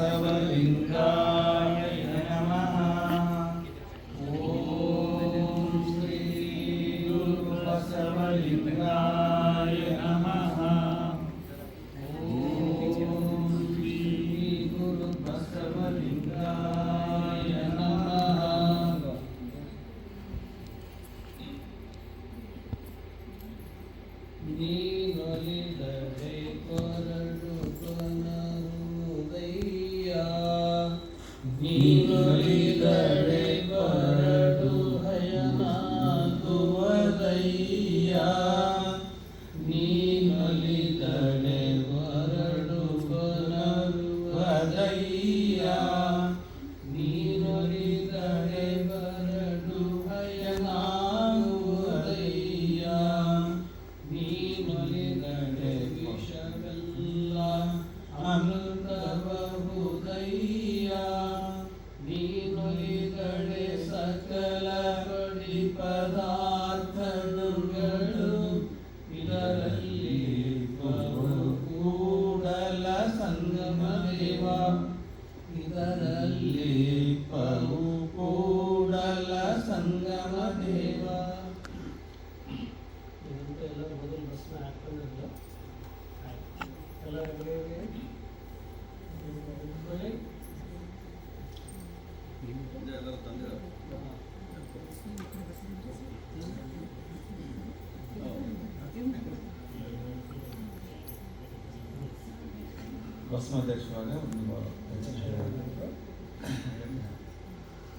वासवलिङ्गाय नमः ॐ श्री वासवलिङ्गाय नमः ॐ श्री वासवलिङ्गाय नमः नी ಕೊನರುವದಯ್ಯ ನೀನೊಲಿದರೆ ಬರಡು ಹಯನಾಗುವದಯ್ಯ ನೀನೊಲಿದರೆ ವಿಷವೆಲ್ಲ ಅಮೃತಬಹುದಯ್ಯ ನೀನೊಲಿದರೆ ಸಕಲ ಪಡಿ ಪದಾರ್ಥಗಳು ಒಂದು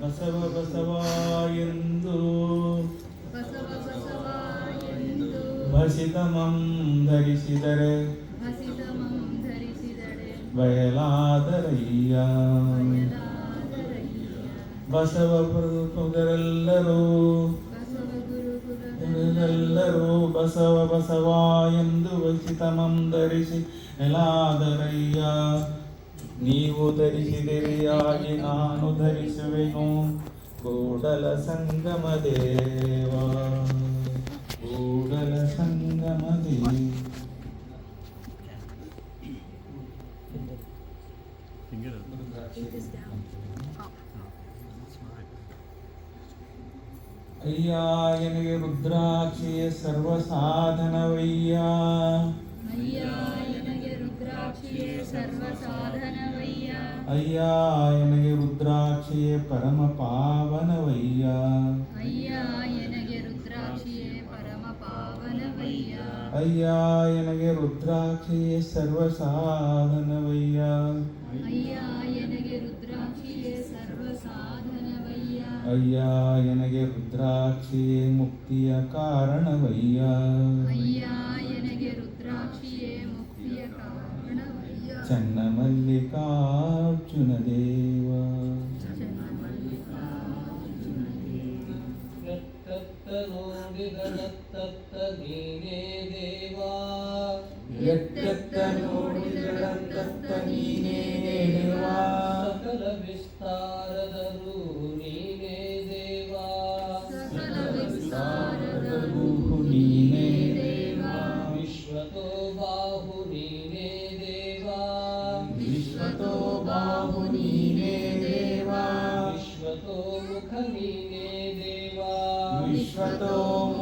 ಬಸವ ಬಸವ ಎಂದು ಎಂದು ಭಸಿತಮಂ ಧರಿಸಿದರೆ ಬಯಲಾದರಯ್ಯ. ಬಸವ ಪ್ರಭುಗರೆಲ್ಲರೂ ಬಸವ ಎಲ್ಲರೂ ಬಸವ ಬಸವ ಎಂದು ಭಸಿತಮಂ ಧರಿಸಿ ಎಲಾದರಯ್ಯ ನೀವು ಧರಿಸಿದಿರಿಯಾಗಿ ನಾನು ಧರಿಸುವೆನು. ಕೂಡಲ ಸಂಗಮ ದೇವ. మయ్యాయని రుద్రాక్షే సర్వసాధనవయ్యా అయ్యా ఎనగే రుద్రాక్షియే పరమ పావనవయ్యా అయ్యా ఎనగే రుద్రాక్షియే సర్వసాధనవయ్యా ಅಯ್ಯ ಎನಗೆ ರುದ್ರಾಕ್ಷಿಯೇ ಮುಕ್ತಿಯ ಕಾರಣವಯ್ಯ ಅಯ್ಯ ಎನಗೆ ರುದ್ರಾಕ್ಷಿಯೇ ಮುಕ್ತಿಯ ಕಾರಣವಯ್ಯ ಚನ್ನ ಮಲ್ಲಿಕಾರ್ಜುನ ದೇವ ಎತ್ತತ್ತ ನೋಡಿದಳತ್ತತ್ತ ನೀನೇ ದೇವಾ ಎತ್ತೆತ್ತ ನೋಡಿದಳಂತತ್ತ विश्वतो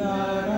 Dara.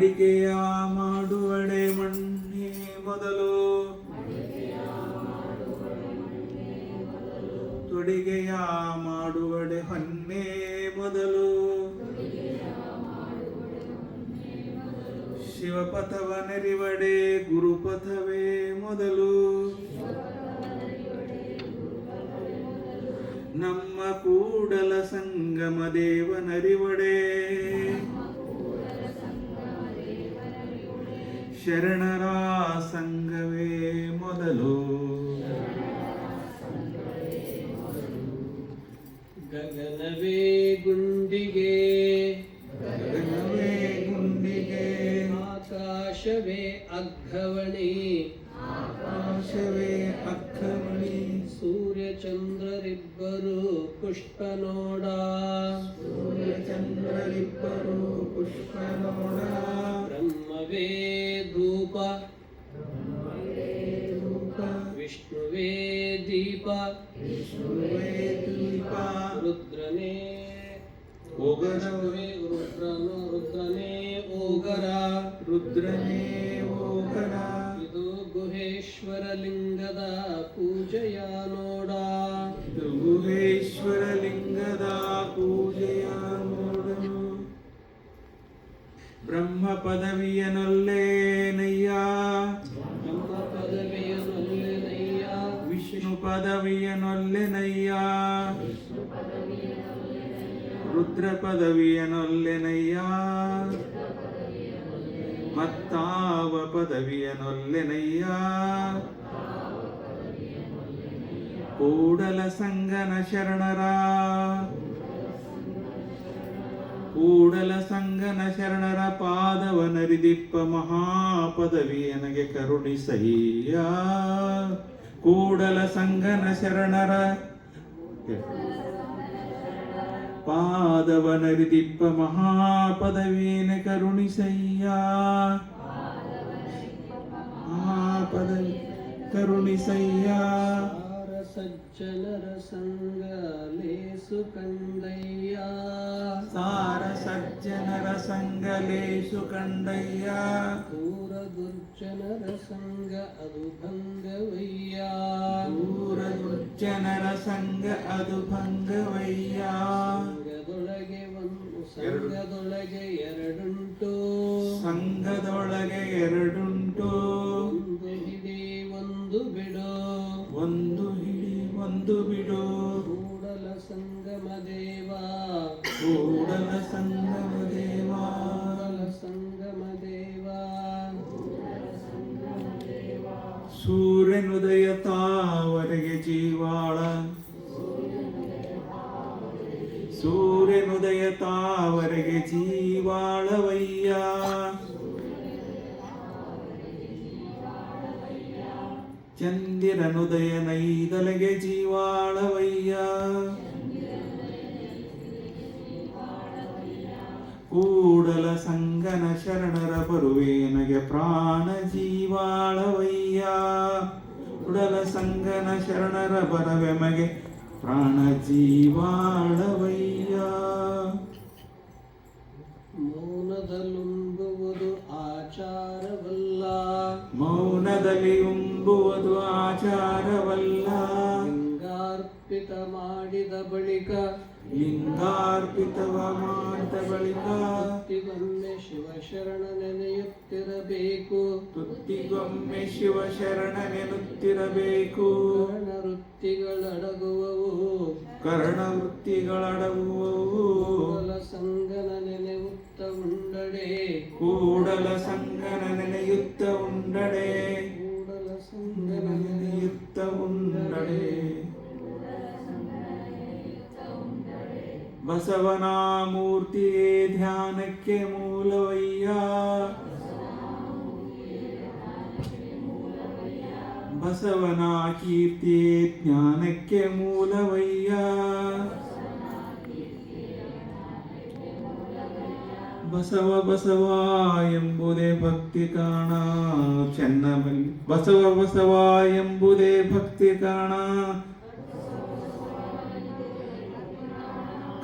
ಮಡಿಕೆಯ ಮಾಡುವಡೆ ಮಣ್ಣೆ ಮೊದಲು. ತೊಡಿಗೆಯ ಮಾಡುವಡೆ ಹೊನ್ನೆ ಮೊದಲು. ಶಿವಪಥವ ನೆರಿವಡೆ ಗುರುಪಥವೇ ಮೊದಲು. ನಮ್ಮ ಕೂಡಲ ಸಂಗಮ ದೇವನರಿವಡೆ சரணராசன் ರುದ್ರನೇ ಓಗರವೇ ರುದ್ರನು ರುದ್ರನೇ ಓಗರ. ರುದ್ರನೇ ಓಗರ. ಇದು ಗುಹೇಶ್ವರ ಲಿಂಗದ ಪೂಜೆಯ ನೋಡ. ಇದು ಗುಹೇಶ್ವರ ಲಿಂಗದ ಪೂಜೆಯ ನೋಡನು. ಬ್ರಹ್ಮ ಪದವಿಯನಲ್ಲೇನಯ್ಯ ಪದವಿಯನೊಲ್ಲೆನಯ್ಯ. ರುದ್ರ ಪದವಿಯನೊಲ್ಲೆನಯ್ಯ ಮತ್ತಾವ ಪದವಿಯನೊಲ್ಲೆನಯ್ಯ. ಕೂಡಲ ಸಂಗನ ಶರಣರ. ಕೂಡಲ ಸಂಗನ ಶರಣರ ಪಾದವನರಿದಿಪ್ಪ ಮಹಾಪದವಿಯನಗೆ ಕರುಣಿಸಯ್ಯ. ಕೂಡಲ ಸಂಗನ ಶರಣರ ಪಾದವನರಿದಿಪ್ಪ ಮಹಾಪದವಿಯನ ಕರುಣಿಸಯ್ಯ ಮಹಾಪದವಿ ಕರುಣಿಸಯ್ಯ ಸಾರ ಸಜ್ಜನರ ಸಂಗ ಲೇಸು ಕಂಡಯ್ಯ ಸಾರ ಸಜ್ಜನರ ಸಂಗಲೇಶು ಕಂಡಯ್ಯ ದೂರ ದುರ್ಜನರ ಸಂಗ ಅದು ಭಂಗವಯ್ಯ ದೂರ ದುರ್ಜನರ ಸಂಘ ಅದು ಭಂಗವಯ್ಯ ಸಂಘದೊಳಗೆ ಒಂದು ಸಂಘದೊಳಗೆ ಎರಡುಂಟು ಸಂಘದೊಳಗೆ ಎರಡುಂಟು ಕೂಡಲ ಸಂಗಮ ಸಂಗಮ ದೇವ ಸೂರ್ಯನುದಯ ತಾವರೆಗೆ ಜೀವಾಳ. ಸೂರ್ಯನುದಯ ತಾವರೆಗೆ ಜೀವಾಳವಯ್ಯ. ಚಂದಿರನುದಯ ನೈದಲೆಗೆ ಜೀವಾಳವಯ್ಯ. ಕೂಡಲ ಸಂಗನ ಶರಣರ ಬರುವೇನಗೆ ಪ್ರಾಣ ಜೀವಾಳವಯ್ಯ. ಕೂಡಲ ಸಂಗನ ಶರಣರ ಬರವೆಮಗೆ ಪ್ರಾಣ ಜೀವಾಳವಯ್ಯ. ಮೌನದಲ್ಲುಂಬುವುದು ಆಚಾರವಲ್ಲ. ಮೌನದಲ್ಲಿ ಉಂಬುವುದು ಆಚಾರವಲ್ಲ. ಲಿಂಗಾರ್ಪಿತ ಮಾಡಿದ ಬಳಿಕ ಲಿಂಗಾರ್ಪಿತವ ಮಾಡಿದ ಬಳಿಕ ಭಕ್ತಿಗೊಮ್ಮೆ ಶಿವಶರಣ ನೆನೆಯುತ್ತಿರಬೇಕು. ತುತ್ತಿಗೊಮ್ಮೆ ಶಿವ ಶರಣ ನೆನುತ್ತಿರಬೇಕು ಕರ್ಣ ವೃತ್ತಿಗಳಡಗುವವು ಕರ್ಣ ವೃತ್ತಿಗಳಡಗುವವು ಕೂಡಲ ಸಂಗನ ನೆನೆಯುತ್ತ ಉಂಡಡೆ. ಕೂಡಲ ಸಂಗನ ನೆನೆಯುತ್ತ ಉಂಡಡೆ. ಕೂಡಲ ಸಂಗನ ನೆನೆಯುತ್ತ ಉಂಡಡೆ. ಬಸವನ ಮೂರ್ತಿಯೇ ಧ್ಯಾನಕ್ಕೆ ಮೂಲವಯ್ಯ ಬಸವನ ಕೀರ್ತಿ ಜ್ಞಾನಕ್ಕೆ ಮೂಲವಯ್ಯ ಬಸವ ಬಸವ ಎಂಬುದೇ ಭಕ್ತಿ ಕಾಣ ಚೆನ್ನಬಲ್ಲಿ ಬಸವ ಬಸವ ಎಂಬುದೇ ಭಕ್ತಿ ಕಾಣ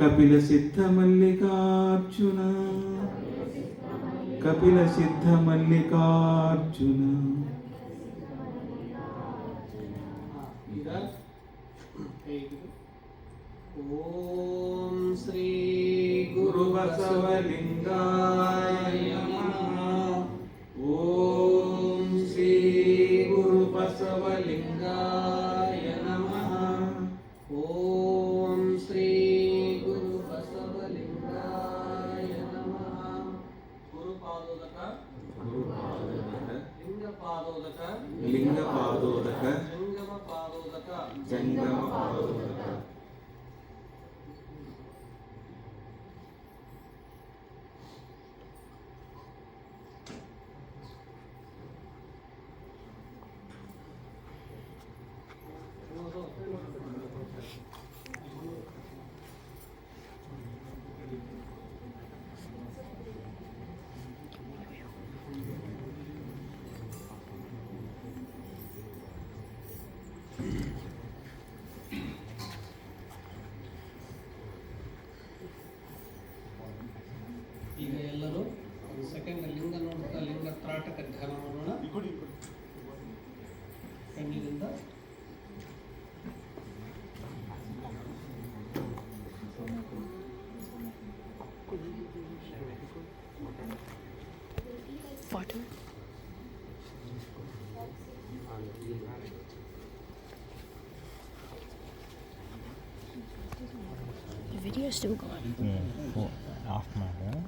कपिलसिद्धमल्लिकार्जुन। कपिलसिद्धमल्लिकार्जुन। ॐ श्रीगुरुबसवलिङ्गाय water. The video's still going. Yeah, half matter.